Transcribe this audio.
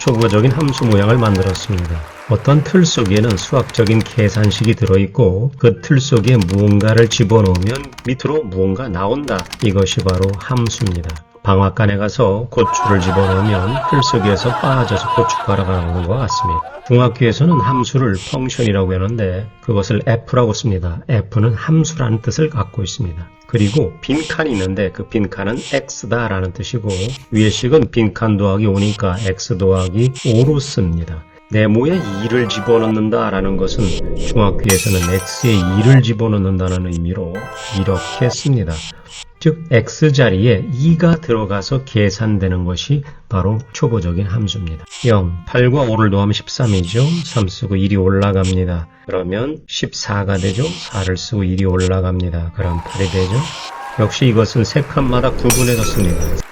초보적인 함수 모양을 만들었습니다. 어떤 틀 속에는 수학적인 계산식이 들어있고 그 틀 속에 무언가를 집어넣으면 밑으로 무언가 나온다. 이것이 바로 함수입니다. 방앗간에 가서 고추를 집어넣으면 틀 속에서 빠져서 고춧가루가 나오는 것 같습니다. 중학교에서는 함수를 펑션이라고 하는데 그것을 f라고 씁니다. f는 함수라는 뜻을 갖고 있습니다. 그리고 빈칸이 있는데 그 빈칸은 x다 라는 뜻이고 위의 식은 빈칸 더하기 5니까 x 더하기 5로 씁니다. 네모에 2를 집어넣는다 라는 것은 중학교에서는 x에 2를 집어넣는다는 의미로 이렇게 씁니다. 즉 x자리에 2가 들어가서 계산되는 것이 바로 초보적인 함수입니다. 0, 8과 5를 더하면 13이죠. 3 쓰고 1이 올라갑니다. 그러면 14가 되죠. 4를 쓰고 1이 올라갑니다. 그럼 8이 되죠. 역시 이것은 세 칸마다 구분해졌습니다.